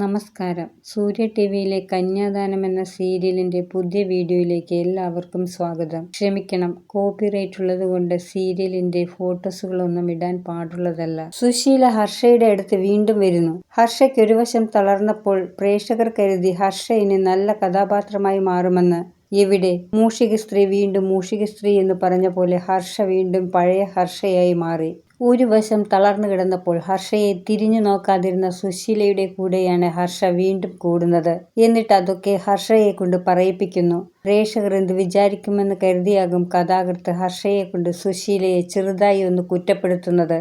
നമസ്കാരം. സൂര്യ ടി വിയിലെ കന്യാദാനം എന്ന സീരിയലിന്റെ പുതിയ വീഡിയോയിലേക്ക് എല്ലാവർക്കും സ്വാഗതം. ക്ഷമിക്കണം കോപ്പിറൈറ്റ് ഉള്ളത് കൊണ്ട് സീരിയലിന്റെ ഫോട്ടോസുകളൊന്നും ഇടാൻ പാടുള്ളതല്ല. സുശീല ഹർഷയുടെ അടുത്ത് വീണ്ടും വരുന്നു. ഹർഷയ്ക്ക് ഒരു വശം തളർന്നപ്പോൾ പ്രേക്ഷകർ കരുതി ഹർഷ ഇനി നല്ല കഥാപാത്രമായി മാറുമെന്ന്. എവിടെ? മൂഷിക സ്ത്രീ വീണ്ടും മൂഷിക സ്ത്രീ എന്ന് പറഞ്ഞ പോലെ ഹർഷ വീണ്ടും പഴയ ഹർഷയായി മാറി. ഒരു വശം തളർന്നു കിടന്നപ്പോൾ ഹർഷയെ തിരിഞ്ഞു നോക്കാതിരുന്ന സുശീലയുടെ കൂടെയാണ് ഹർഷ വീണ്ടും കൂടുന്നത്. എന്നിട്ട് അതൊക്കെ ഹർഷയെ കൊണ്ട് പറയിപ്പിക്കുന്നു. പ്രേക്ഷകർ എന്ത് വിചാരിക്കുമെന്ന് കരുതിയാകും കഥാകൃത്ത് ഹർഷയെ കൊണ്ട് സുശീലയെ ചെറുതായി ഒന്ന് കുറ്റപ്പെടുത്തുന്നത്.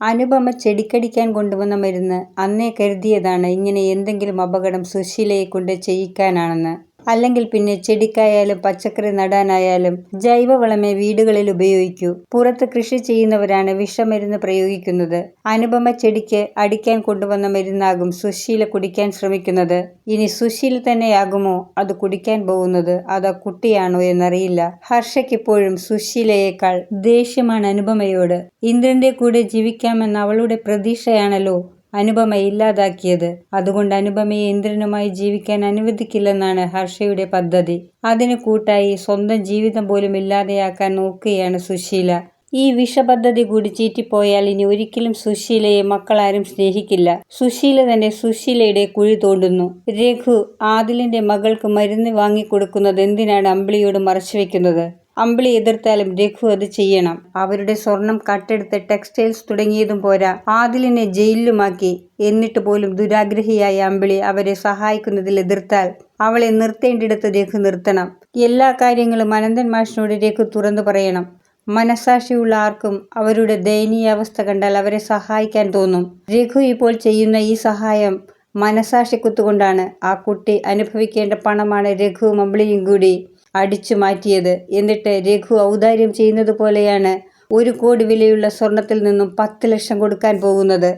അനുപമ ചെടിക്കടിക്കാൻ കൊണ്ടുവന്ന മരുന്ന് അന്നേ കരുതിയതാണ് ഇങ്ങനെ എന്തെങ്കിലും അപകടം സുശീലയെ കൊണ്ട് ചെയ്യിക്കാനാണെന്ന്. അല്ലെങ്കിൽ പിന്നെ ചെടിക്കായാലും പച്ചക്കറി നടാനായാലും ജൈവവളമേ വീടുകളിൽ ഉപയോഗിക്കൂ. പുറത്ത് കൃഷി ചെയ്യുന്നവരാണ് വിഷമരുന്ന് പ്രയോഗിക്കുന്നത്. അനുപമ ചെടിക്ക് അടിക്കാൻ കൊണ്ടുവന്ന മരുന്നാകും സുശീല കുടിക്കാൻ ശ്രമിക്കുന്നത്. ഇനി സുശീല തന്നെയാകുമോ? അത് കുടിക്കാൻ പോകുന്നത് അതോ കുട്ടിയാണോ എന്നറിയില്ല. ഹർഷയ്ക്കിപ്പോഴും സുശീലയേക്കാൾ ദേഷ്യമാണ് അനുപമയോട്. ഇന്ദ്രന്റെ കൂടെ ജീവിക്കാമെന്ന അവളുടെ പ്രതീക്ഷയാണല്ലോ അനുപമ ഇല്ലാതാക്കിയത്. അതുകൊണ്ട് അനുപമയെ ഇന്ദ്രനുമായി ജീവിക്കാൻ അനുവദിക്കില്ലെന്നാണ് ഹർഷയുടെ പദ്ധതി. അതിനു കൂട്ടായി സ്വന്തം ജീവിതം പോലും ഇല്ലാതെയാക്കാൻ നോക്കുകയാണ് സുശീല. ഈ വിഷപദ്ധതി കൂടി ചീറ്റിപ്പോയാൽ ഇനി ഒരിക്കലും സുശീലയെ മക്കളാരും സ്നേഹിക്കില്ല. സുശീല തന്നെ സുശീലയുടെ കുഴി തോണ്ടുന്നു. രഘു ആദിലിന്റെ മകൾക്ക് മരുന്ന് വാങ്ങിക്കൊടുക്കുന്നത് എന്തിനാണ് അമ്പിളിയോട് മറച്ചുവെക്കുന്നത് അമ്പിളി എതിർത്താലും രഘു അത് ചെയ്യണം. അവരുടെ സ്വർണം കട്ടെടുത്ത് ടെക്സ്റ്റൈൽസ് തുടങ്ങിയതും പോരാ. ആദിലിനെ ജയിലിലുമാക്കി. എന്നിട്ട് പോലും ദുരാഗ്രഹിയായ അമ്പിളി അവരെ സഹായിക്കുന്നതിൽ എതിർത്താൽ അവളെ നിർത്തേണ്ടിടത്ത് രഘു നിർത്തണം. എല്ലാ കാര്യങ്ങളും അനന്തൻ മാഷിനോട് രഘു തുറന്നു പറയണം. മനസാക്ഷിയുള്ള ആർക്കും അവരുടെ ദയനീയാവസ്ഥ കണ്ടാൽ അവരെ സഹായിക്കാൻ തോന്നും. രഘു ഇപ്പോൾ ചെയ്യുന്ന ഈ സഹായം മനസാക്ഷി കുത്തുകൊണ്ടാണ് ആ കുട്ടി അനുഭവിക്കേണ്ട പണമാണ് രഘുവും അമ്പിളിയും കൂടി. അടിച്ചു മാറ്റിയത്. എന്നിട്ട് രഘു ഔദാര്യം ചെയ്യുന്നത് പോലെയാണ് ഒരു കോടി വിലയുള്ള സ്വർണത്തിൽ നിന്നും പത്ത് ലക്ഷം കൊടുക്കാൻ പോകുന്നത്.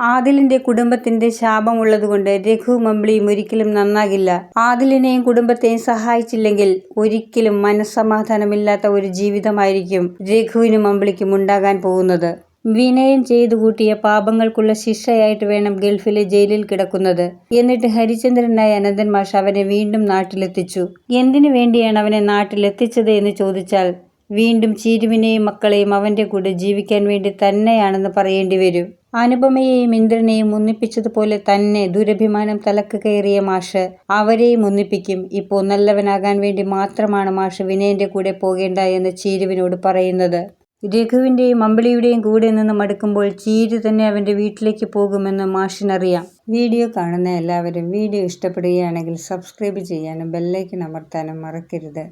ആദിലിന്റെ കുടുംബത്തിന്റെ ശാപമുള്ളതുകൊണ്ട് രഘു മമ്പിളിയും ഒരിക്കലും നന്നാകില്ല. ആദിലിനെയും കുടുംബത്തെയും സഹായിച്ചില്ലെങ്കിൽ ഒരിക്കലും മനസ്സമാധാനമില്ലാത്ത ഒരു ജീവിതമായിരിക്കും രഘുവിനും മമ്പിളിക്കും ഉണ്ടാകാൻ പോകുന്നത്. വിനയം ചെയ്തു കൂട്ടിയ പാപങ്ങൾക്കുള്ള ശിക്ഷയായിട്ട് വേണം ഗൾഫിലെ ജയിലിൽ കിടക്കുന്നത്. എന്നിട്ട് ഹരിചന്ദ്രനായ അനന്തൻ മാഷ് അവനെ വീണ്ടും നാട്ടിലെത്തിച്ചു. എന്തിനു വേണ്ടിയാണ് അവനെ നാട്ടിലെത്തിച്ചത് എന്ന് ചോദിച്ചാൽ വീണ്ടും ചീരുവിനെയും മക്കളെയും അവന്റെ കൂടെ ജീവിക്കാൻ വേണ്ടി തന്നെയാണെന്ന് പറയേണ്ടി വരും. അനുപമയെയും ഇന്ദ്രനെയും ഒന്നിപ്പിച്ചതുപോലെ തന്നെ ദുരഭിമാനം തലക്ക് കയറിയ മാഷ് അവരെയും ഒന്നിപ്പിക്കും. ഇപ്പോൾ നല്ലവനാകാൻ വേണ്ടി മാത്രമാണ് മാഷ് വിനയന്റെ കൂടെ പോകേണ്ട എന്ന് ചീരുവിനോട് പറയുന്നത്. രഘുവിന്റെയും അമ്പിളിയുടെയും കൂടെ നിന്ന് മടുക്കുമ്പോൾ ചീരു തന്നെ അവന്റെ വീട്ടിലേക്ക് പോകുമെന്ന് മാഷിനറിയാം. വീഡിയോ കാണുന്ന എല്ലാവരും വീഡിയോ ഇഷ്ടപ്പെടുകയാണെങ്കിൽ സബ്സ്ക്രൈബ് ചെയ്യാനും ബെല്ലൈക്കൻ അമർത്താനും മറക്കരുത്.